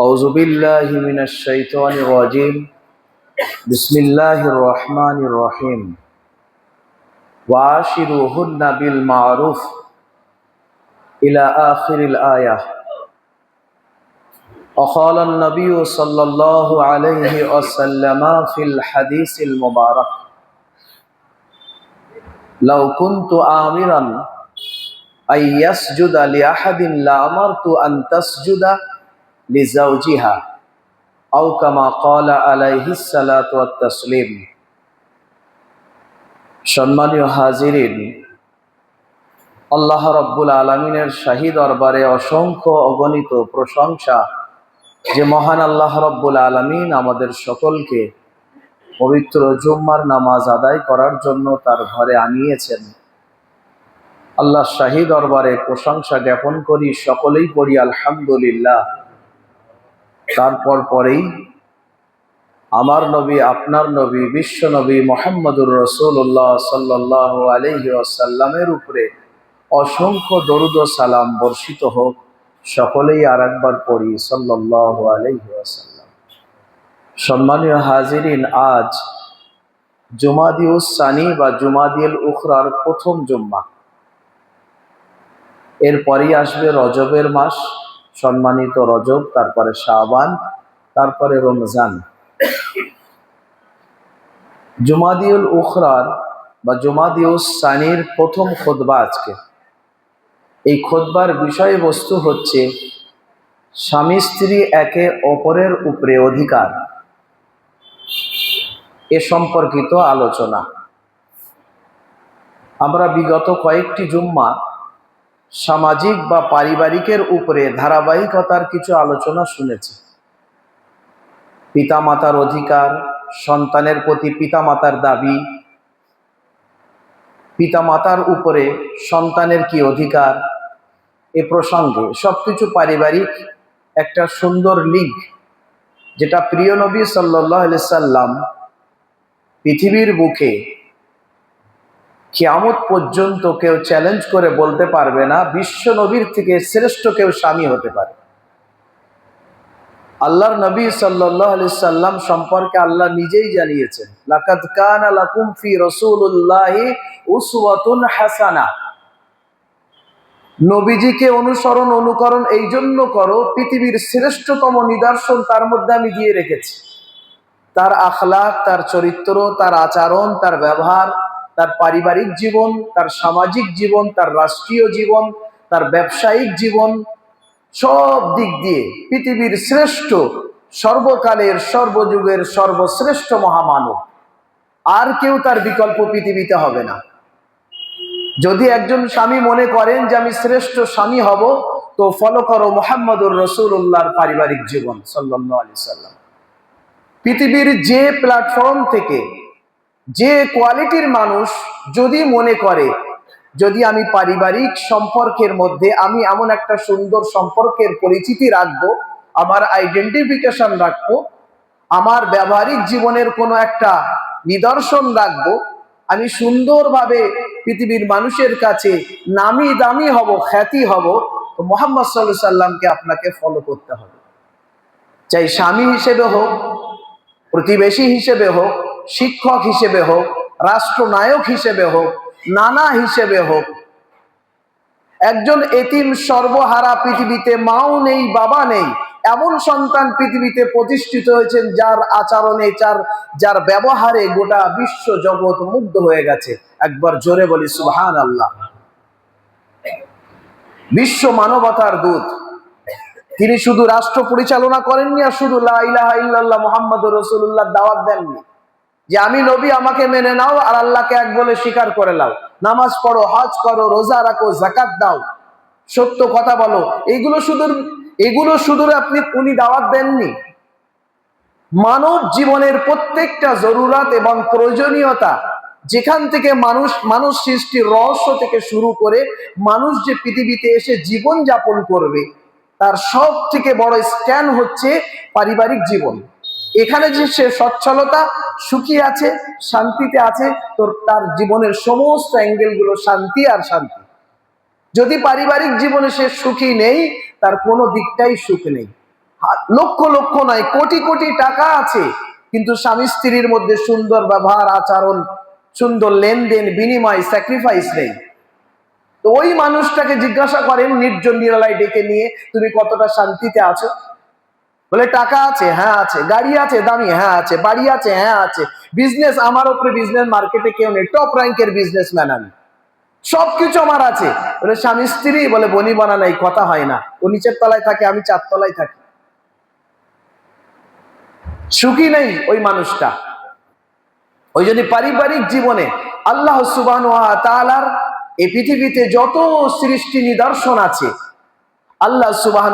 أعوذ بالله من الشيطان الرجيم بسم الله الرحمن الرحيم وعاشروهن بالمعروف إلى آخر الآية وقال النبي صلى الله عليه وسلم في الحديث المبارك لو كنت آمرا أن يسجد لأحد لأمرت أن تسجد লিজাউজিহা কলা সম্মানীয় হাজিরিন, আল্লাহ রব্বুল আলমিনের দরবারে অসংখ্য অগণিত প্রশংসা যে মহান আল্লাহ রব্বুল আলমিন আমাদের সকলকে পবিত্র জুম্মার নামাজ আদায় করার জন্য তার ঘরে আনিয়েছেন। আল্লাহ শাহী দরবারে প্রশংসা জ্ঞাপন করি সকলেই পড়ি আলহামদুলিল্লাহ। তারপর পরেই আমার নবী, আপনার নবী, বিশ্ব নবী মোহাম্মদুর রসুল্লাহ সাল্লাহ আলহি আসাল্লামের উপরে অসংখ্য দরুদ সালাম বর্ষিত হোক। সকলেই আর একবার পড়ি সাল্লাহ আলহি আসাল্লাম সম্মানীয় হাজিরিন, আজ জুমাদিউস সানি বা জুমাদিউল উখরার প্রথম জুম্মা। এরপরই আসবে রজবের মাস। সম্মানিত রজব, তারপরে শাহবান তারপরে রমজান। জুমাদিউল উখরার বা জুমাদিউস সানির প্রথম খোদবা আজকে। এই খোদবার বিষয়বস্তু হচ্ছে, স্বামী স্ত্রী একে অপরের উপরে অধিকার। এ সম্পর্কিত আলোচনা। আমরা বিগত কয়েকটি জুম্মা সামাজিক বা পারিবারিকের উপরে ধারাবাহিকতার কিছু আলোচনা শুনেছি। পিতামাতার অধিকার, সন্তানের প্রতি পিতামাতার দাবি, পিতামাতার উপরে সন্তানের কি অধিকার, এ প্রসঙ্গে সবকিছু পারিবারিক একটা সুন্দর লিঙ্ক যেটা প্রিয় নবী সাল্লাহ সাল্লাম পৃথিবীর বুকে কিয়ামত পর্যন্ত কেউ চ্যালেঞ্জ করে বলতে পারবে না, বিশ্ব নবীর থেকে শ্রেষ্ঠ কেউ স্বামী হতে পারে। আল্লাহর নবী সাল্লাহ আলি সাল্লাম সম্পর্কে আল্লাহ নিজেই জানিয়েছেন, লাকাদ কান লাকুম ফি রসুল্লাহি উসওয়াতুন হাসানা। নবীজিকে অনুসরণ, অনুকরণ এই জন্য করো, পৃথিবীর শ্রেষ্ঠতম নিদর্শন তার মধ্যে আমি দিয়ে রেখেছি। তার আখলাক তার চরিত্র, তার আচরণ, তার ব্যবহার তার পারিবারিক জীবন, তার সামাজিক জীবন, তার রাষ্ট্রীয় জীবন, তার ব্যবসায়িক জীবন, সব দিক দিয়ে পৃথিবীর শ্রেষ্ঠ, সর্বকালের, সর্বযুগের সর্বশ্রেষ্ঠ মহামানব। আর কেউ তার বিকল্প পৃথিবীতে হবে না। যদি একজন স্বামী মনে করেন যে আমি শ্রেষ্ঠ স্বামী হব, তো ফলো করো মোহাম্মদুর রসুল্লাহর পারিবারিক জীবন সাল্লাহ আলি সাল্লাম। পৃথিবীর যে প্ল্যাটফর্ম থেকে যে কোয়ালিটির মানুষ যদি মনে করে, যদি আমি পারিবারিক সম্পর্কের মধ্যে আমি এমন একটা সুন্দর সম্পর্কের পরিচিতি রাখব, আমার আইডেন্টিফিকেশন রাখব, আমার ব্যবহারিক জীবনের কোনো একটা নিদর্শন রাখব, আমি সুন্দরভাবে পৃথিবীর মানুষের কাছে নামি দামি হব, খ্যাতি হব, তো মোহাম্মদ সাল্লু সাল্লামকে আপনাকে ফলো করতে হবে। চাই স্বামী হিসেবে হোক, প্রতিবেশী হিসেবে হোক শিক্ষক হিসেবে হোক, রাষ্ট্রনায়ক হিসেবে হোক, নানা হিসেবে হোক, একজন এতিম সর্বহারা পৃথিবীতে মাও নেই, বাবা নেই, এমন সন্তান পৃথিবীতে প্রতিষ্ঠিত হয়েছেন যার আচরণে, যার যার ব্যবহারে গোটা বিশ্ব জগৎ মুগ্ধ হয়ে গেছে। একবার জোরে বলি সুহান আল্লাহ বিশ্ব মানবতার দূত। তিনি শুধু রাষ্ট্র পরিচালনা করেননি আর শুধু লাহ মোহাম্মদ রসুল্লাহ দাওয়াত দেননি। যে আমি নবী, আমাকে মেনে নাও আর আল্লাহকে এক বলে স্বীকার করে নাও। নামাজ পড়ো, হজ করো, রোজা রাখো জাকাত দাও। সত্য কথা বলো। এগুলো শুধু এগুলো শুধু আপনি উনি দাওয়াত দেননি। মানব জীবনের প্রত্যেকটা জরুরাত এবং প্রয়োজনীয়তা যেখান থেকে মানুষ মানুষ সৃষ্টির রহস্য থেকে শুরু করে মানুষ যে পৃথিবীতে এসে জীবন যাপন করবে, তার সব থেকে বড় স্ট্যান্ড হচ্ছে পারিবারিক জীবন। এখানে যে সে সচ্ছলতা, সুখী আছে, শান্তিতে আছে, তোর তার জীবনের সমস্ত অ্যাঙ্গেলগুলো শান্তি আর শান্তি। যদি পারিবারিক জীবনে সে সুখী নেই, তার কোনো দিকটাই সুখ নেই। লক্ষ লক্ষ নয়, কোটি কোটি টাকা আছে, কিন্তু স্বামী স্ত্রীর মধ্যে সুন্দর ব্যবহার, আচরণ, সুন্দর লেনদেন, বিনিময় স্যাক্রিফাইস নেই। তো ওই মানুষটাকে জিজ্ঞাসা করেন নির্জন নিরালায় ডেকে নিয়ে, তুমি কতটা শান্তিতে আছো? বলে, টাকা আছে হ্যাঁ আছে। গাড়ি আছে, দামি হ্যাঁ আছে। বাড়ি আছে হ্যাঁ আছে। বিজনেস আমার উপরে বিজনেস মার্কেটে কেউ নেই। টপ র্যাঙ্কের বিজনেসম্যান আমি। সবকিছু আমার আছে। বলে, স্বামী স্ত্রী? বলে, বনি বানা নাই কথা হয় না। ও নিচের তলায় থাকে, আমি চার তলায় থাকি। সুখী নেই ওই মানুষটা। ওই জন্য পারিবারিক জীবনে আল্লাহ সুবান তালার এই পৃথিবীতে যত সৃষ্টি নিদর্শন আছে, আল্লাহ সুবাহ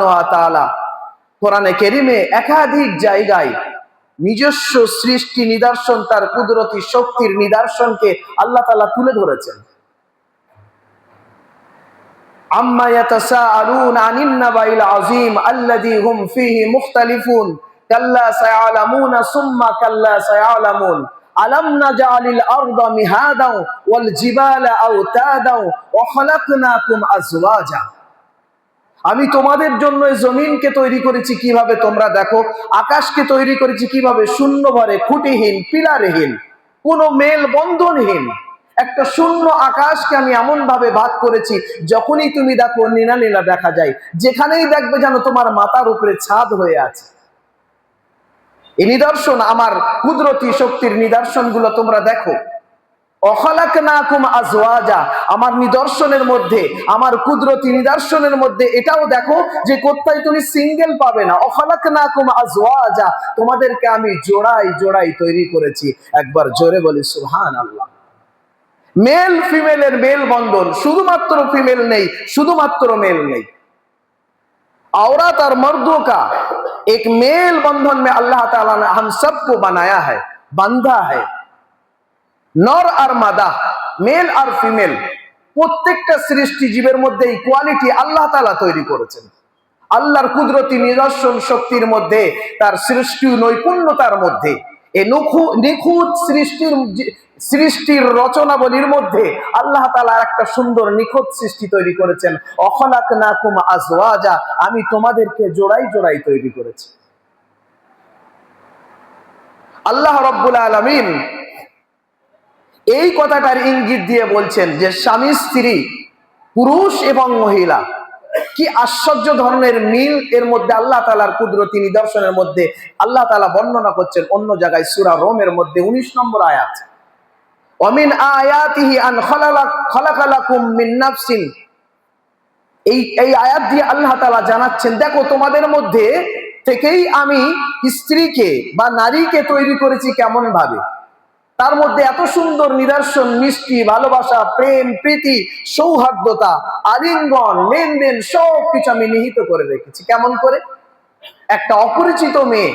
কোরআনে কেরিমে একাধিক জায়গায় নিজস্ব সৃষ্টি নিদর্শন, তার কুদরতি শক্তির নিদর্শনকে আল্লাহ তালা তুলে ধরেছেন। আম্মা ইয়াতাসাআলুন আনিন নাবাইল আযীম আল্লাযী হুম ফীহি মুখতালিফুন, কাল্লা সুম্মা কাল্লা সায়ালামুন। আলাম নাজআলিল আরদা মিহাদাও ওয়াল জিবালা আওতাদাও ওয়া খালাকনাকুম আজওয়াজা। আমি তোমাদের জন্য জমিনকে তৈরি করেছি কীভাবে তোমরা দেখো? আকাশকে তৈরি করেছি কীভাবে? শূন্য ভরে খুঁটিহীন, পিলারহীন, কোনো মেল বন্ধনহীন একটা শূন্য আকাশকে আমি এমন ভাবে ভাগ করেছি, যখনই তুমি দেখো নীলা নীলা দেখা যায়, যেখানেই দেখবে যেন তোমার মাথার উপরে ছাদ হয়ে আছে। এই নিদর্শন, আমার কুদরতি শক্তির নিদর্শনগুলো তোমরা দেখো। অখলাক না কুম আজওয়াজা আমার নিদর্শনের মধ্যে আমার কুদরতি নিদর্শনের মধ্যে এটাও দেখো যে কোথায় তুমি সিঙ্গেল পাবে না অখলাক না কুম আজওয়াজা তোমাদেরকে আমি জোড়াই জোড়াই তৈরি করেছি একবার জোরে বলি সুহান আল্লাহ মেল ফিমেলের মেল বন্ধন শুধুমাত্র ফিমেল নেই শুধুমাত্র মেল নেই औरत और मर्दों का एक मेल बंधन में अल्लाह ताला ने हम सबको बनाया है बांधा है নর আর মাদা মেল আর ফিমেল প্রত্যেকটা সৃষ্টি জীবের মধ্যে ইকুয়ালিটি আল্লাহ তালা তৈরি করেছেন। আল্লাহর কুদরতি নিদর্শন শক্তির মধ্যে, তার সৃষ্টি নৈপুণ্যতার মধ্যে, এই নখু, নিখুঁত সৃষ্টির সৃষ্টির রচনাবলীর মধ্যে আল্লাহ তালা একটা সুন্দর নিখুঁত সৃষ্টি তৈরি করেছেন। অখলাক না কুম আজওয়াজা, আমি তোমাদেরকে জোড়াই জোড়াই তৈরি করেছি। আল্লাহ রব্বুল আলমিন এই কথাটার ইঙ্গিত দিয়ে বলছেন যে স্বামী, স্ত্রী, পুরুষ এবং মহিলা, কি আশ্চর্য ধরনের মিল এর মধ্যে আল্লাহ তালার কুদরতি নিদর্শনের মধ্যে আল্লাহ তালা বর্ণনা করছেন অন্য জায়গায় সুরা রোমের মধ্যে উনিশ নম্বর আয়াত। অমিন আয়াতিহি আন খলাকালাকুম মিন নাফসিন। এই এই আয়াত দিয়ে আল্লাহ তালা জানাচ্ছেন, দেখো তোমাদের মধ্যে থেকেই আমি স্ত্রীকে বা নারীকে তৈরি করেছি কেমন ভাবে তার মধ্যে এত সুন্দর নিদর্শন, মিষ্টি, ভালোবাসা, প্রেম, প্রীতি, সৌহার্দ্যতা, আলিঙ্গন, লেনদেন, সব কিছু আমি নিহিত করে রেখেছি। কেমন করে? একটা অপরিচিত মেয়ে,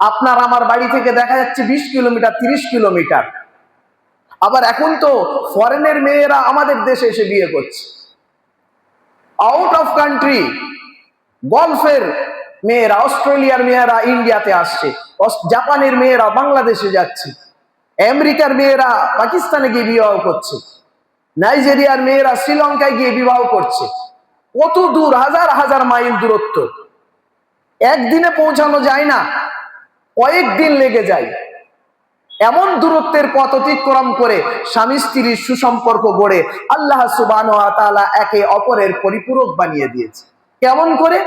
আপনার আমার বাড়ি থেকে দেখা যাচ্ছে বিশ কিলোমিটার, তিরিশ কিলোমিটার। আবার এখন তো ফরেনের মেয়েরা আমাদের দেশে এসে বিয়ে করছে। আউট অফ কান্ট্রি গলফের মেয়েরা, অস্ট্রেলিয়ার মেয়েরা ইন্ডিয়াতে আসছে। জাপানের মেয়েরা বাংলাদেশে যাচ্ছে। আমেরিকার মেয়েরা পাকিস্তানে গিয়ে বিবাহ করছে। নাইজেরিয়ার মেয়েরা শ্রীলঙ্কায় গিয়ে বিবাহ করছে। কত দূর, হাজার হাজার মাইল দূরত্ব। একদিনে পৌঁছানো যায় না, কয়েকদিন লেগে যায়। এমন দূরত্বের পথ অতিক্রম করে স্বামী স্ত্রীর সুসম্পর্ক গড়ে আল্লাহ সুবান একে অপরের পরিপূরক বানিয়ে দিয়েছে। কেমন করে?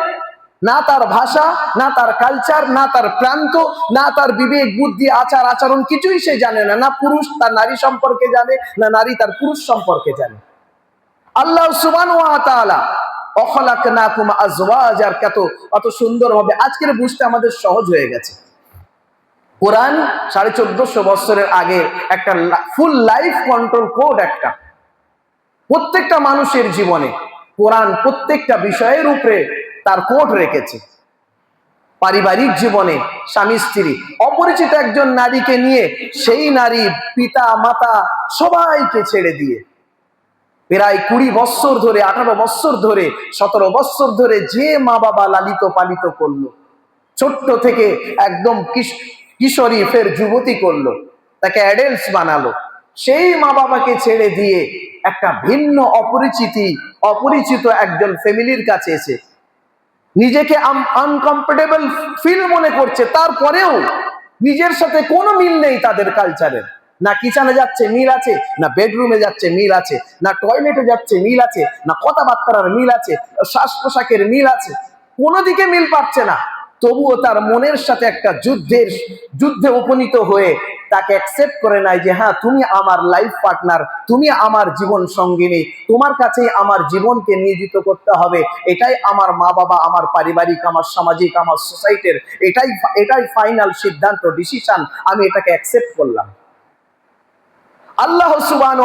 না তার ভাষা, না তার কালচার না তার প্রান্ত, না তার বিবেক, বুদ্ধি, আচার, আচরণ, কিছুই সে জানে না। না পুরুষ তার নারী সম্পর্কে জানে, না নারী তার পুরুষ সম্পর্কে জানে। আল্লাহ সুবান অখলাক না কুমা আজওয়াজ আর কত অত সুন্দর হবে আজকের বুঝতে আমাদের সহজ হয়ে গেছে। কোরআন সাড়ে চোদ্দশো বছরের আগে একটা ফুল লাইফ কন্ট্রোল কোড একটা। প্রত্যেকটা মানুষের জীবনে কোরআন প্রত্যেকটা বিষয়ের উপরে তার কোট রেখেছে। পারিবারিক জীবনে স্বামী, স্ত্রী, অপরিচিত একজন নারীকে নিয়ে সেই নারী পিতা, মাতা সবাইকে ছেড়ে দিয়ে প্রায় কুড়ি বৎসর ধরে, আঠারো বৎসর ধরে, সতেরো বৎসর ধরে যে মা বাবা লালিত পালিত করল, ছোট্ট থেকে একদম কিশ- কিশোরী ফের যুবতী করল, তাকে অ্যাডেলস বানালো। সেই মা বাবাকে ছেড়ে দিয়ে একটা ভিন্ন অপরিচিতি, অপরিচিত একজন ফ্যামিলির কাছে এসে নিজেকে আনকমফোর্টেবল ফিল মনে করছে। তারপরেও নিজের সাথে কোনো মিল নেই তাদের কালচারের না কিচেনে যাচ্ছে, মিল আছে, না বেডরুমে যাচ্ছে, মিল আছে, না টয়লেটে যাচ্ছে, মিল আছে, না কথাবার্তার মিল আছে শ্বাস পোশাকের মিল আছে। কোনো দিকে মিল পাচ্ছে না। তবুও তার মনের সাথে একটা যুদ্ধের, যুদ্ধে উপনীত হয়ে তাকে অ্যাকসেপ্ট করে নাই যে হ্যাঁ তুমি আমার লাইফ পার্টনার তুমি আমার জীবন সঙ্গিনী, তোমার কাছেই আমার জীবনকে নিয়োজিত করতে হবে। এটাই আমার মা বাবা, আমার পারিবারিক, আমার সামাজিক, আমার সোসাইটির এটাই এটাই ফাইনাল সিদ্ধান্ত ডিসিশন আমি এটাকে অ্যাকসেপ্ট করলাম। আল্লাহ সুবান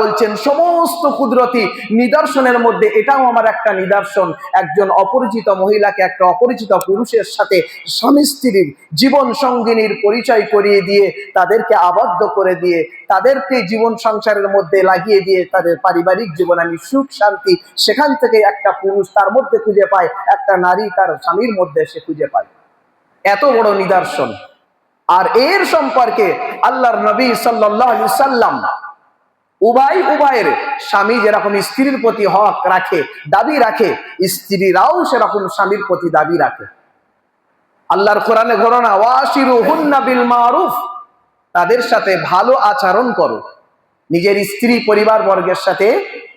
বলছেন, সমস্ত কুদরতি নিদর্শনের মধ্যে এটাও আমার একটা নিদর্শন। একজন অপরিচিত মহিলাকে একটা অপরিচিত পুরুষের সাথে স্বামী স্ত্রীর জীবন সঙ্গিনীর পরিচয় করিয়ে দিয়ে তাদেরকে আবদ্ধ করে দিয়ে, তাদেরকে জীবন সংসারের মধ্যে লাগিয়ে দিয়ে তাদের পারিবারিক জীবন আমি সুখ, শান্তি সেখান থেকে একটা পুরুষ তার মধ্যে খুঁজে পায়, একটা নারী তার স্বামীর মধ্যে সে খুঁজে পায়। এত বড় নিদর্শন। আর এর সম্পর্কে আল্লাহর নবী সাল্লাল্লাহু সাল্লাম উভয় উভয়ের স্বামী যেরকম স্ত্রীর প্রতি হক রাখে, দাবি রাখে, স্ত্রীরাও সেরকম স্বামীর প্রতি দাবি রাখে। আল্লাহর কোরআনে ঘটনা হুন্না বিল মারুফ তাদের সাথে ভালো আচরণ করো। নিজের স্ত্রী পরিবার বর্গের সাথে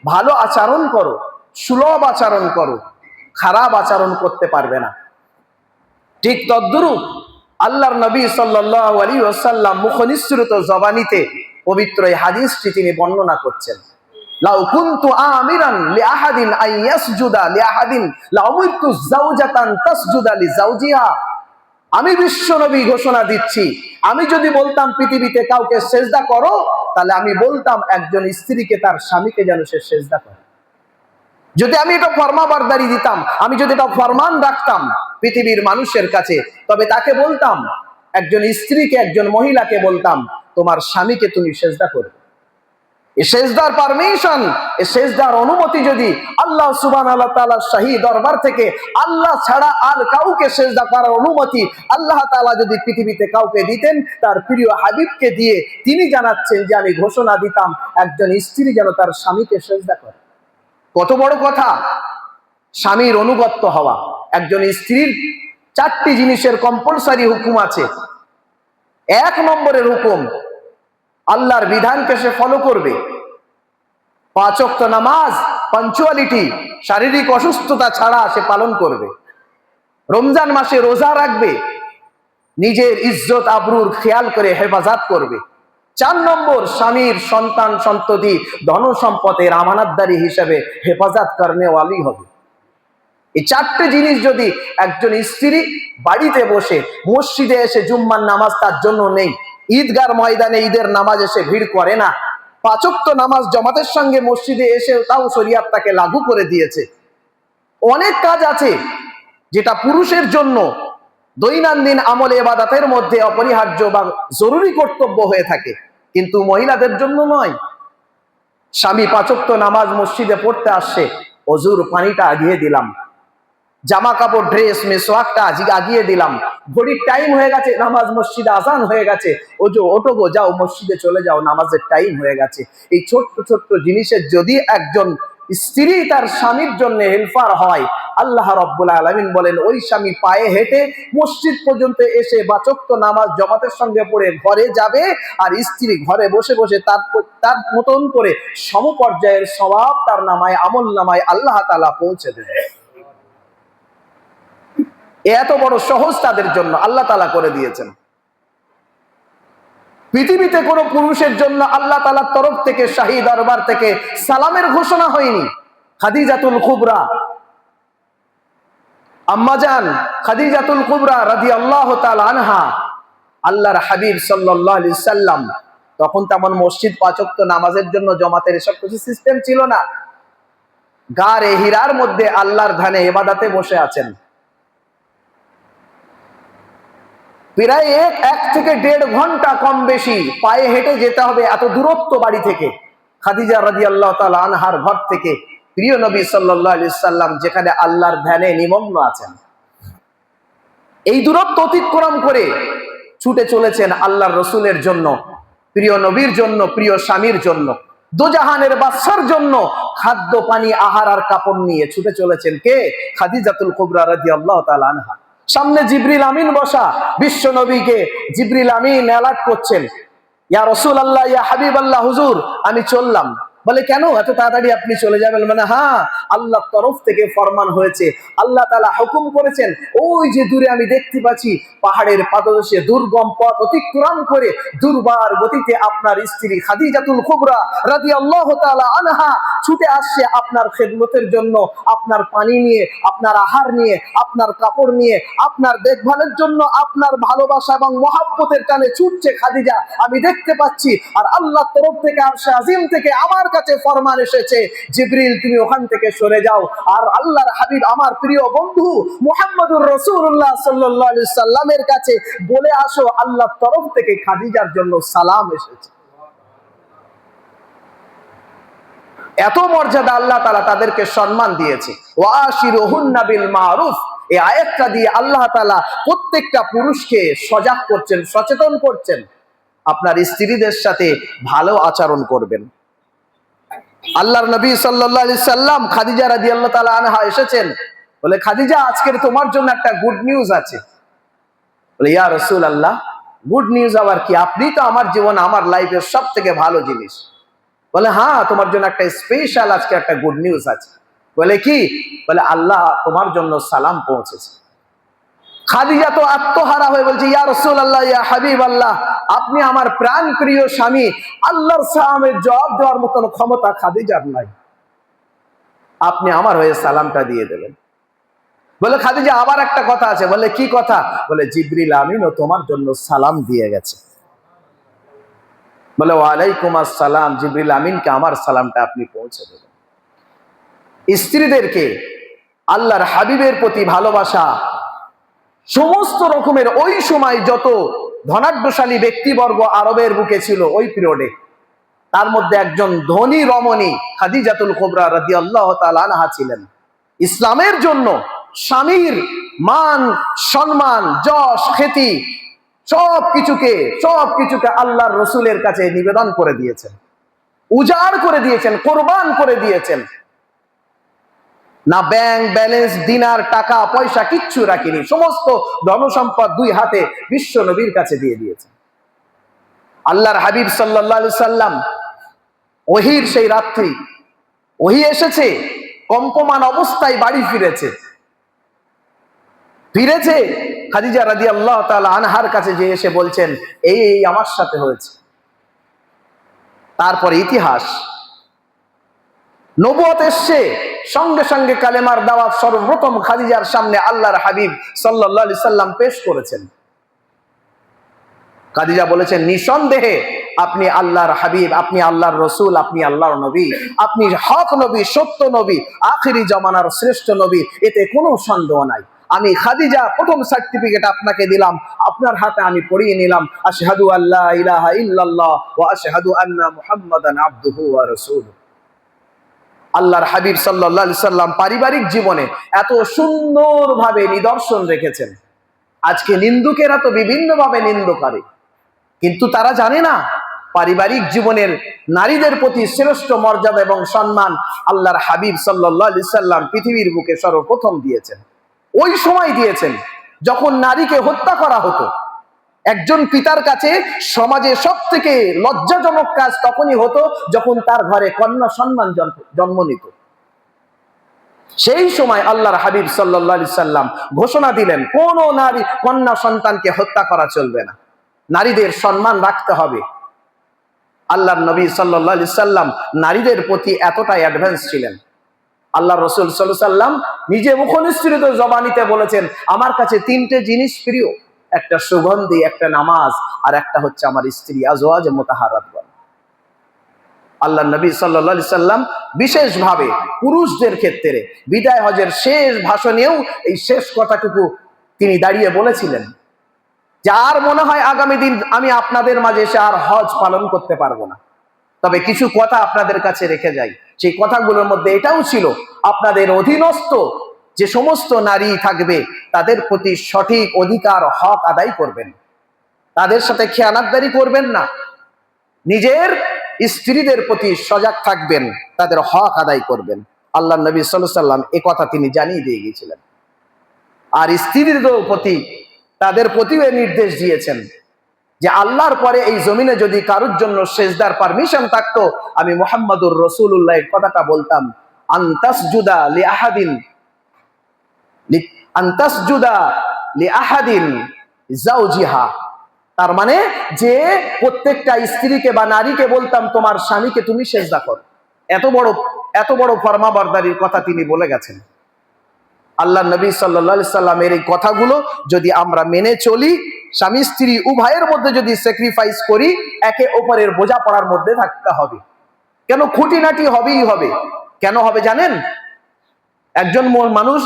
ভালো আচরণ করো, সুলভ আচরণ করো, খারাপ আচরণ করতে পারবে না। ঠিক তদ্রুপ আল্লাহর নবী সাল্লাহ ওসাল্লাম জবানিতে পবিত্র এই হাদিসটি তিনি বর্ণনা করছেন। আমি বিশ্ব নবী ঘোষণা দিচ্ছি, আমি যদি বলতাম পৃথিবীতে কাউকে সেজদা করো, তাহলে আমি বলতাম একজন স্ত্রীকে তার স্বামীকে যেন সে সেজদা করে। যদি আমি এটা ফরমাবারদারি দিতাম, আমি যদি এটা ফরমান রাখতাম পৃথিবীর মানুষের কাছে, তবে তাকে বলতাম, একজন স্ত্রীকে, একজন মহিলাকে বলতাম, তোমার স্বামীকে তুমি সেজদা করবে। সেজদার পারমিশন সেজদার অনুমতি যদি আল্লাহ সুবান আল্লাহ তালা শাহী দরবার থেকে আল্লাহ ছাড়া আর কাউকে সেজদা করার অনুমতি আল্লাহ তালা যদি পৃথিবীতে কাউকে দিতেন, তার প্রিয় হাবিবকে দিয়ে তিনি জানাচ্ছেন যে, আমি ঘোষণা দিতাম, একজন স্ত্রী যেন তার স্বামীকে সেজদা করে। কত বড় কথা? স্বামীর অনুগত্য হওয়া। একজন স্ত্রীর চারটি জিনিসের কম্পালসারি হুকুম আছে। এক নম্বরের হুকুম, আল্লাহর বিধানকে সে ফলো করবে। পাঁচক্ত নামাজ পাঞ্চুয়ালিটি শারীরিক অসুস্থতা ছাড়া সে পালন করবে। রমজান মাসে রোজা রাখবে। নিজের ইজ্জত, আবরুর খেয়াল করে হেফাজত করবে। চার নম্বর স্বামীর সন্তান সন্ততি ধন সম্পদের আমানাতদারি হিসেবে হেফাজত কর্নেওয়ালি হবে। এই চারটে জিনিস যদি একজন স্ত্রী বাড়িতে বসে, মসজিদে এসে জুম্মার নামাজ তার জন্য নেই, ঈদগার ময়দানে ঈদের নামাজ এসে ভিড় করে না, পাচক্ত নামাজ জমাতের সঙ্গে মসজিদে এসে তাও শরিয়াত তাকে লাগু করে দিয়েছে। অনেক কাজ আছে যেটা পুরুষের জন্য দৈনন্দিন আমলে এবাদাতের মধ্যে অপরিহার্য বা জরুরি কর্তব্য হয়ে থাকে। কিন্তু মহিলাদের জন্য নয়। স্বামী পাচক্ত নামাজ মসজিদে পড়তে আসছে। অজুর পানিটা আগিয়ে দিলাম। জামা কাপড় ড্রেস মেসোয়াকটা আজকে আগিয়ে দিলাম। ঘড়ির টাইম হয়ে গেছে, নামাজ মসজিদে আজান হয়ে গেছে। ও যে ওটো গো, যাও, মসজিদে চলে যাও, নামাজের টাইম হয়ে গেছে। এই ছোট্ট ছোট্ট জিনিসের যদি একজন স্ত্রী তার স্বামীর জন্য হেল্পার হয় আল্লাহ রব্বুল আলমিন বলেন, ওই স্বামী পায়ে হেঁটে মসজিদ পর্যন্ত এসে বাচক্ত নামাজ জমাতের সঙ্গে পড়ে ঘরে যাবে আর স্ত্রী ঘরে বসে বসে তার তার মতন করে সমপর্যায়ের স্বভাব তার নামায়, আমল নামায় আল্লাহ তালা পৌঁছে দেবে। এত বড় সহজ তাদের জন্য আল্লাহ তালা করে দিয়েছেন। পৃথিবীতে কোনো পুরুষের জন্য আল্লাহ তালার তরফ থেকে শাহী দরবার থেকে সালামের ঘোষণা হয়নি। খাদিজাতুল কুবরা আম্মাজান খাদিজাতুল কুবরা রাজি আল্লাহ আনহা, আল্লাহর হাবিব সাল্লি সাল্লাম, তখন তেমন মসজিদ পাচক নামাজের জন্য জমাতের এসব কিছু সিস্টেম ছিল না। গারে হীরার মধ্যে আল্লাহর ধানে এবাদাতে বসে আছেন। প্রায় এক এক থেকে দেড় ঘণ্টা কম বেশি পায়ে হেঁটে যেতে হবে এত দূরত্ব বাড়ি থেকে। খাদিজা রাজি আল্লাহ আনহার ঘর থেকে। প্রিয় নবী সাল্লাম, যেখানে আল্লাহর ধ্যানে নিমগ্ন আছেন। এই দূরত্ব অতিক্রম করে ছুটে চলেছেন আল্লাহর রসুলের জন্য, প্রিয় নবীর জন্য, প্রিয় স্বামীর জন্য, দোজাহানের বাচ্চার জন্য খাদ্য, পানি, আহার আর কাপড় নিয়ে ছুটে চলেছেন কে? খাদিজাতুল কুবরা রাদিয়াল্লাহু তাআলা আনহা। সামনে জিবরিল আমিন বসা, বিশ্ব নবীকে জিবরিল আমিন অ্যালার্ট করছেন। ইয়া রসুল আল্লাহ ইয়া হাবিব আল্লাহ হুজুর, আমি চললাম। বলে, কেন? এত তাড়াতাড়ি আপনি চলে যাবেন? মানে হ্যাঁ আল্লাহ তরফ থেকে ফরমান হয়েছে। আল্লাহ তালা হুকুম করেছেন, ওই যে দূরে আমি দেখতে পাচ্ছি, পাহাড়ের পাদদেশে দুর্গম পথ অতিক্রম করে দুর্বার গতিতে আপনার স্ত্রী খাদিজাতুল খুবরা রাজি আল্লাহ তালা আনহা ছুটে আসছে আপনার খেদমতের জন্য, আপনার পানি নিয়ে, আপনার আহার নিয়ে, আপনার কাপড় নিয়ে, আপনার দেখভালের জন্য আপনার ভালোবাসা এবং মহাব্বতের টানে ছুটছে খাদিজা। আমি দেখতে পাচ্ছি, আর আল্লাহ তরফ থেকে, আর আজিম থেকে আমার কাছে ফরমান এসেছে, জিবরিল, তুমি ওখান থেকে সরে যাও। আর আল্লাহর হাবিব আমার প্রিয় বন্ধু মোহাম্মদুর রসুল্লাহ সাল্লাহ সাল্লামের কাছে বলে আসো, আল্লাহ তরফ থেকে খাদিজার জন্য সালাম এসেছে। এত মর্যাদা আল্লাহ তালা তাদেরকে সম্মান দিয়েছে। মারুফ। এই আয়াতটা দিয়ে আল্লাহ তালা প্রত্যেকটা পুরুষকে সজাগ করছেন, সচেতন করছেন। আপনার স্ত্রীদের সাথে ভালো আচরণ করবেন। আল্লাহর নবী আলাইহি সাল্লাম খাদিজা রাজি আল্লাহ তালা আনহা এসেছেন। বলে, খাদিজা, আজকের তোমার জন্য একটা গুড নিউজ আছে। বলে, ইয়া রসুল আল্লাহ গুড নিউজ আবার কি? আপনি তো আমার জীবন, আমার লাইফের সব থেকে ভালো জিনিস। বলে হ্যাঁ তোমার জন্য একটা স্পেশাল আজকে একটা গুড নিউজ আছে। বলে, কি? বলে, আল্লাহ তোমার জন্য সালাম পৌঁছেছে। খাদিজা তো আত্মহারা হয়ে বলছে, ইয়া রসুল আল্লাহ ইয়া হাবিব আল্লাহ আপনি আমার প্রাণ প্রিয় স্বামী। আল্লাহর সালামের জবাব দেওয়ার মতন ক্ষমতা খাদিজার নাই। আপনি আমার হয়ে সালামটা দিয়ে দেবেন। বলে, খাদিজা, আবার একটা কথা আছে। বলে, কি কথা? বলে, জিবরিল আমিনও তোমার জন্য সালাম দিয়ে গেছে। বলে, ওয়ালাইকুম আসসালাম, জিবরিল আমিনকে আমার সালামটা আপনি পৌঁছে দেবেন। স্ত্রীদেরকে আল্লাহর হাবিবের প্রতি ভালোবাসা, সমস্ত রকমের ওই সময় যত ধনাঢ্যশালী ব্যক্তিবর্গ আরবের বুকে ছিল ওই পিরিয়ডে তার মধ্যে একজন ধনী রমণী খাদিজাতুল কোবরা রাদি আল্লাহ আনহা ছিলেন। ইসলামের জন্য স্বামীর মান, সম্মান, যশ, খ্যাতি সব কিছুকে সব কিছুকে আল্লাহর রসুলের কাছে নিবেদন করে দিয়েছেন। উজাড় করে দিয়েছেন, কোরবান করে দিয়েছেন। না ব্যাংক ব্যালেন্স দিনার টাকা, পয়সা কিচ্ছু রাখিনি, সমস্ত ধনসম্পদ দুই হাতে বিশ্ব নবীর কাছে দিয়ে দিয়েছেন। আল্লাহর হাবিব সাল্লাহ সাল্লাম ওহির সেই রাত্রি, ওহি এসেছে, কম্পমান অবস্থায় বাড়ি ফিরেছে। ফিরেছে খাদিজা রাদি আল্লাহ তালা আনহার কাছে যে এসে বলছেন, এই এই আমার সাথে হয়েছে। তারপরে ইতিহাস। নবুয়ত এসছে, সঙ্গে সঙ্গে কালেমার দাওয়াত সর্বপ্রথম খাদিজার সামনে আল্লাহর হাবিব সাল্লাহ সাল্লাম পেশ করেছেন। খাদিজা বলেছেন, নিঃসন্দেহে আপনি আল্লাহর হাবিব, আপনি আল্লাহর রসুল, আপনি আল্লাহর নবী, আপনি হক নবী, সত্য নবী, আখিরি জমানার শ্রেষ্ঠ নবী, এতে কোনো সন্দেহ নাই। আমি খাদিজা, প্রথম সার্টিফিকেট আপনাকে দিলাম। আপনার হাতে আমি পড়িয়ে নিলাম। আশহাদু আল্লাহ ইলাহা ইল্লাল্লাহ ওয়া আশহাদু আন্না মুহাম্মাদান আবদুহু ওয়া রাসূলুহু। আল্লাহর হাবিব সাল্লাহ সাল্লাম পারিবারিক জীবনে এত সুন্দরভাবে নিদর্শন রেখেছেন। আজকে নিন্দুকেরা তো বিভিন্নভাবে নিন্দ করে কিন্তু তারা জানে না, পারিবারিক জীবনের নারীদের প্রতি শ্রেষ্ঠ মর্যাদা এবং সম্মান আল্লাহর হাবিব সাল্লাহ সাল্লাম পৃথিবীর বুকে সর্বপ্রথম দিয়েছেন। ওই সময় দিয়েছেন যখন নারীকে হত্যা করা হতো। একজন পিতার কাছে সমাজে সব থেকে লজ্জাজনক কাজ তখনই হতো যখন তার ঘরে কন্যা সম্মান জন্ম নিত। সেই সময় আল্লাহর হাবিব সাল্লা সাল্লাম ঘোষণা দিলেন, কোন নারী কন্যা সন্তানকে হত্যা করা চলবে না। নারীদের সম্মান রাখতে হবে। আল্লাহর নবী সাল্লা সাল্লাম নারীদের প্রতি এতটাই অ্যাডভান্স ছিলেন। আল্লাহ রসুল সাল্লাম নিজে মুখনিসৃত জবানিতে বলেছেন, আমার কাছে তিনটে জিনিস প্রিয়। একটা সুগন্ধি, একটা নামাজ, আর একটা হচ্ছে আমার স্ত্রী আজওয়াজ মোতাহারাত আল্লাহ নবী সাল্লা সাল্লাম বিশেষভাবে পুরুষদের ক্ষেত্রে বিদায় হজের শেষ ভাষণেও এই শেষ কথাটুকু তিনি দাঁড়িয়ে বলেছিলেন। যার মনে হয় আগামী দিন আমি আপনাদের মাঝে এসে আর হজ পালন করতে পারব না। তবে কিছু কথা আপনাদের কাছে রেখে যাই। সেই কথাগুলোর মধ্যে এটাও ছিল, আপনাদের অধীনস্থ যে সমস্ত নারী থাকবে, তাদের প্রতি সঠিক অধিকার, হক আদায় করবেন। তাদের সাথে খেয়ানাতদারি করবেন না। নিজের স্ত্রীদের প্রতি সজাগ থাকবেন, তাদের হক আদায় করবেন। আল্লাহ নবী সাল্লাম এ কথা তিনি জানিয়ে দিয়ে গিয়েছিলেন। আর স্ত্রীদের প্রতি, তাদের প্রতিও নির্দেশ দিয়েছেন। যে আল্লাহর পরে এই জমিনে যদি কারোর জন্য সেজদার পারমিশন থাকতো, আমি মোহাম্মদুর রসুল্লাহ কথাটা বলতাম তার মানে যে প্রত্যেকটা স্ত্রীকে বা নারীকে বলতাম, তোমার স্বামীকে তুমি সেজদা করো। এত বড় এত বড় ফরমাবরদারির কথা তিনি বলে গেছেন। আল্লাহ নবী সাল্লা সাল্লামের এই কথাগুলো যদি আমরা মেনে চলি, স্বামী স্ত্রী উভয়ের মধ্যে যদি স্যাক্রিফাইস করি, একে অপরের বোঝা পড়ার মধ্যে থাকতে হবে। কেন খুঁটিনাটি হবেই হবে? কেন হবে জানেন? একজন মানুষ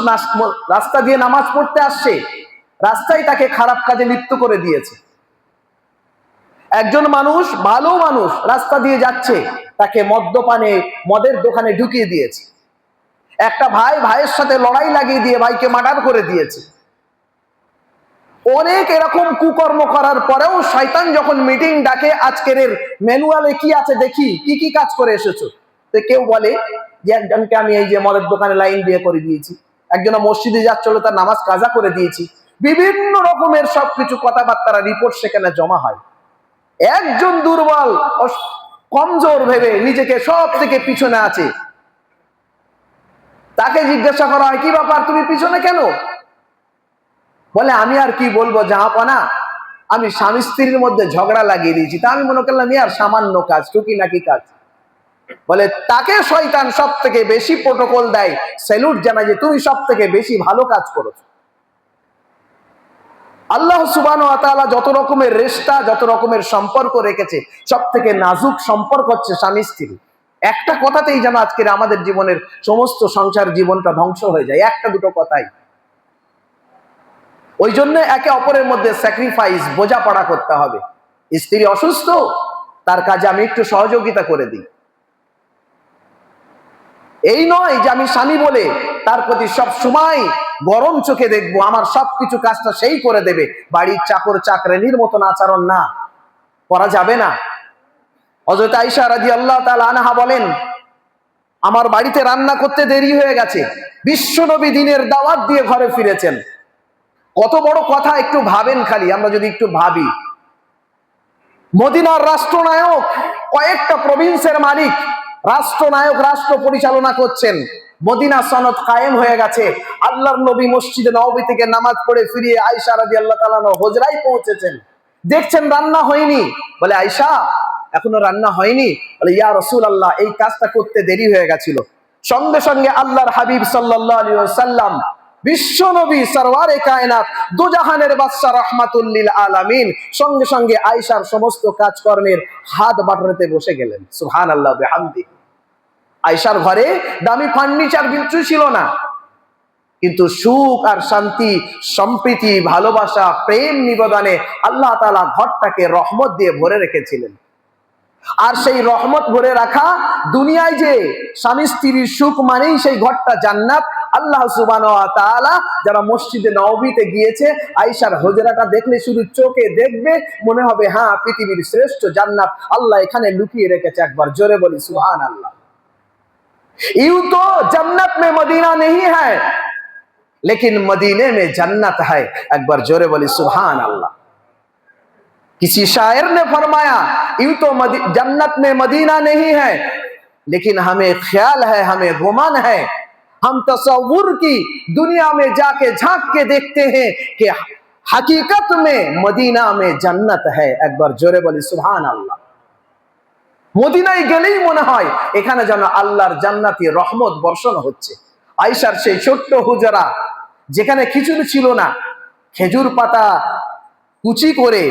রাস্তা দিয়ে নামাজ পড়তে আসছে, রাস্তায় তাকে খারাপ কাজে লিপ্ত করে দিয়েছে। একজন মানুষ ভালো মানুষ রাস্তা দিয়ে যাচ্ছে, তাকে মদ্যপানে মদের দোকানে ঢুকিয়ে দিয়েছে। একটা ভাই ভাইয়ের সাথে লড়াই লাগিয়ে দিয়ে ভাইকে মার্ডার করে দিয়েছে। অনেক এরকম কুকর্ম করার পরেও শয়তান যখন মিটিং ডাকে, আজকের ম্যানুয়ালে কি আছে দেখি, কি কি কাজ করে এসেছ? তো কেউ বলে যে একজনকে আমি এই যে মদের দোকানে লাইন দিয়ে করে দিয়েছি। একজন মসজিদে যাচ্ছিল, তার নামাজ কাজা করে দিয়েছি। বিভিন্ন রকমের সবকিছু কথাবার্তারা রিপোর্ট সেখানে জমা হয়। একজন দুর্বল কমজোর ভেবে নিজেকে সব থেকে পিছনে আছে। তাকে জিজ্ঞাসা করা হয়, কি ব্যাপার, তুমি পিছনে কেন? বলে, আমি আর কি বলব জাহাপনা আমি স্বামী স্ত্রীর মধ্যে ঝগড়া লাগিয়ে দিয়েছি। তা আমি মনে করলাম আর সামান্য কাজ, টুকি নাকি কাজ? বলে, তাকে শয়তান সব থেকে বেশি প্রোটোকল দেয় স্যালুট জানায় যে, তুমি সব থেকে বেশি ভালো কাজ করেছ। আল্লাহ সুবান যত রকমের রেস্তা, যত রকমের সম্পর্ক রেখেছে সব থেকে নাজুক সম্পর্ক হচ্ছে স্বামী স্ত্রী। একটা কথাতেই যেন আজকের আমাদের জীবনের সমস্ত সংসার জীবনটা ধ্বংস হয়ে যায়, একটা দুটো কথাই। ওই জন্য একে অপরের মধ্যে স্যাক্রিফাইস বোঝাপড়া করতে হবে। স্ত্রী অসুস্থ, তার কাজে আমি একটু সহযোগিতা করে দিই। এই নয় যে আমি স্বামী বলে তার প্রতি সব সময় গরম চোখে দেখব, আমার সবকিছু কাজটা সেই করে দেবে। বাড়ির চাকর চাকরানির মতন আচরণ না, করা যাবে না। অযথা আইসা রাজি আল্লাহ আনহা বলেন, আমার বাড়িতে রান্না করতে দেরি হয়ে গেছে। বিশ্বনবী দিনের দাওয়াত দিয়ে ঘরে ফিরেছেন। কত বড় কথা, একটু ভাবেন খালি, আমরা যদি একটু ভাবি। মদিনার রাষ্ট্রনায়ক, কয়েকটা প্রভিন্সের মালিক, রাষ্ট্রনায়ক, রাষ্ট্র পরিচালনা করছেন। মদিনা সনদ কায়েম হয়ে গেছে। আল্লাহর নবী মসজিদে নবী থেকে নামাজ পড়ে ফিরিয়ে আয়সা রাজি আল্লাহ তালানো হোজরাই পৌঁছেছেন। দেখছেন রান্না হয়নি। বলে আয়সা এখনও রান্না হয়নি? বলে, ইয়া রসুল আল্লাহ এই কাজটা করতে দেরি হয়ে গেছিল। সঙ্গে সঙ্গে আল্লাহর হাবিব সাল্লাম সঙ্গে হাত বসে গেলেন। ঘরে দামি ফার্নিচার ছিল না। কিন্তু সুখ আর শান্তি, সম্প্রীতি, ভালোবাসা, প্রেম নিবেদনে আল্লাহ তালা ঘরটাকে রহমত দিয়ে ভরে রেখেছিলেন। আর সেই রহমত ভরে রাখা দুনিয়ায় যে স্বামী স্ত্রীর সুখ মানেই সেই ঘরটা জান্নাত। আল্লাহ সুবান যারা মসজিদে নবীতে গিয়েছে আইসার হজরাটা দেখলে শুধু চোখে দেখবে, মনে হবে হ্যাঁ পৃথিবীর শ্রেষ্ঠ জান্নাত। আল্লাহ এখানে লুকিয়ে রেখেছে একবার, জোরে বলি সুহান আল্লাহ ইউ তো জান্নাত মে মদিনা নেই হ্যাঁ লেকিন মদিনে মে জান্নাত হ্যাঁ একবার জোরে বলি সুহান আল্লাহ किसी शायर ने फरमाया यूं तो मदी- जन्नत में मदीना नहीं है लेकिन हमें ख्याल है हमें गुमान है हम तस्वुर की दुनिया में जाके झांक के देखते हैं कि हकीकत में मदीना में जन्नत है एक बार जोरे बोली सुबहान अल्लाह মদিনায় গেলেই মনে হয় এখানে যেন আল্লাহর জান্নাতি রহমত বর্ষণ হচ্ছে আইসার সেই ছোট্ট হুজরা যেখানে খিচুড়ি ছিল না খেজুর পাতা কুচি করে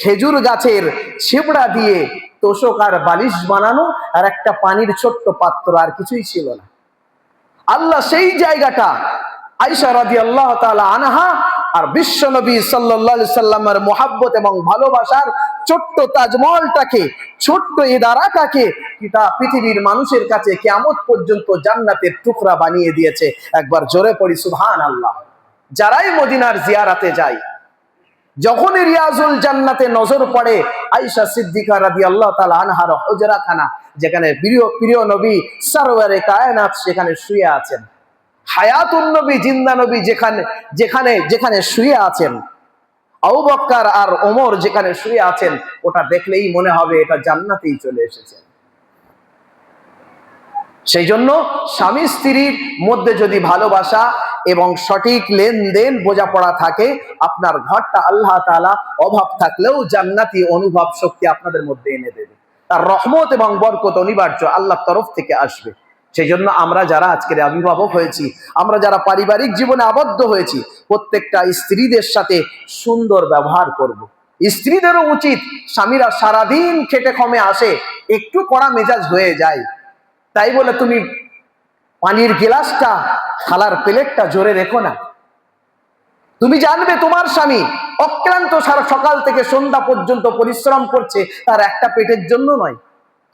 খেজুর গাছের ছেপড়া দিয়ে তোষক আর বালিশ বানানো আর একটা পানির ছোট্ট পাত্র আর কিছুই ছিল না। আল্লাহ সেই জায়গাটা আইসা রাজি আল্লাহ আনহা আর বিশ্ব নবী সাল্লা সাল্লামের মোহাব্বত এবং ভালোবাসার ছোট্ট তাজমহলটাকে, ছোট্ট ইদারাটাকে এটা পৃথিবীর মানুষের কাছে কেমন পর্যন্ত জান্নাতের টুকরা বানিয়ে দিয়েছে। একবার জোরে পড়ি সুহান আল্লাহ যারাই মদিনার জিয়ারাতে যায় যখনই রিয়াজুল জান্নাতে নজর পড়ে আইসা সিদ্দিকা রাদি আল্লাহ তালা আনহার হজরাখানা, যেখানে প্রিয় প্রিয় নবী সারোয়ারে কায়নাত সেখানে শুয়ে আছেন। হায়াতুন নবী, জিন্দা নবী যেখানে যেখানে যেখানে শুয়ে আছেন। আবু বক্কার আর ওমর যেখানে শুয়ে আছেন, ওটা দেখলেই মনে হবে এটা জান্নাতেই চলে এসেছেন সেই জন্য স্বামী স্ত্রীর মধ্যে যদি ভালোবাসা এবং সঠিক লেনদেন বোঝাপড়া থাকে, আপনার ঘরটা আল্লাহ তাআলা অভাব থাকলেও জান্নাতি অনুভব শক্তি আপনাদের মধ্যে এনে দেবে। তার রহমত এবং বরকত অনিবার্য আল্লাহর তরফ থেকে আসবে। সেই জন্য আমরা যারা আজকের অভিভাবক হয়েছি, আমরা যারা পারিবারিক জীবনে আবদ্ধ হয়েছি, প্রত্যেকটা স্ত্রীদের সাথে সুন্দর ব্যবহার করব। স্ত্রীদেরও উচিত স্বামীরা সারাদিন খেটে কমে আসে, একটু কড়া মেজাজ হয়ে যায়। তাই বলে তুমি পানির গিলাসটা, থালার প্লেটটা জোরে রেখো না। তুমি জানবে তোমার স্বামী অক্লান্ত সারা সকাল থেকে সন্ধ্যা পর্যন্ত পরিশ্রম করছে, তার একটা পেটের জন্য নয়।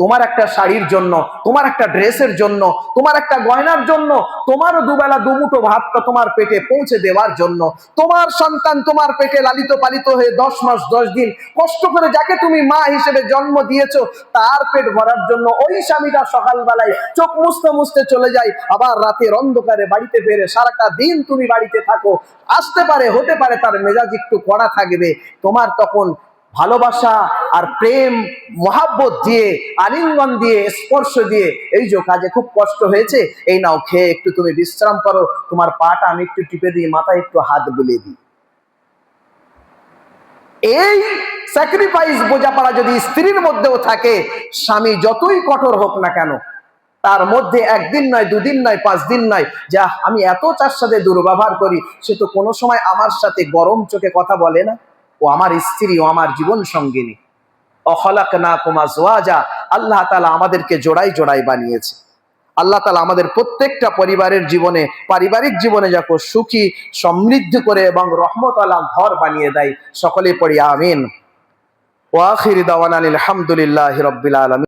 তোমার একটা শাড়ির জন্য, তোমার একটা ড্রেসের জন্য, তোমার একটা গয়নার জন্য তোমারও দুবেলা দুমুটো ভাতটা তোমার পেটে পৌঁছে দেওয়ার জন্য, তোমার সন্তান তোমার পেটে লালিত পালিত হয়ে দশ মাস, দশ দিন কষ্ট করে যাকে তুমি মা হিসেবে জন্ম দিয়েছ, তার পেট ভরার জন্য ওই স্বামীটা সকালবেলায় চোখ মুছতে মুছতে চলে যায়, আবার রাতের অন্ধকারে বাড়িতে ফেরে সারাটা দিন তুমি বাড়িতে থাকো। আসতে পারে, হতে পারে, তার মেজাজ একটু কড়া থাকবে, তোমার তখন ভালোবাসা আর প্রেম, মহাব্বত দিয়ে, আলিঙ্গন দিয়ে, স্পর্শ দিয়ে এই যে কাজে খুব কষ্ট হয়েছে, এই নাও খেয়ে একটু তুমি বিশ্রাম করো। তোমার পাটা আমি একটু টিপে দিই, মাথায় একটু হাত বুলিয়ে দিই। এই স্যাক্রিফাইস বোঝাপড়া যদি স্ত্রীর মধ্যেও থাকে, স্বামী যতই কঠোর হোক না কেন, তার মধ্যে একদিন নয়, দুদিন নয়, পাঁচ দিন নয়, যা আমি এত চার সাথে দুর্ব্যবহার করি, সে তো কোনো সময় আমার সাথে গরম চোখে কথা বলে না। ও আমার স্ত্রী ও আমার জীবন সঙ্গিনী। অহলাক না কুমা জোয়াজা, আল্লাহ তালা আমাদেরকে জোড়াই জোড়াই বানিয়েছে। আল্লাহ তালা আমাদের প্রত্যেকটা পরিবারের জীবনে, পারিবারিক জীবনে যাকে সুখী, সমৃদ্ধ করে এবং রহমত ঘর বানিয়ে দেয় সকলে পড়ি আমিন। ওয়াখির দাওয়ান আলহামদুলিল্লাহ রবিল আলমিন।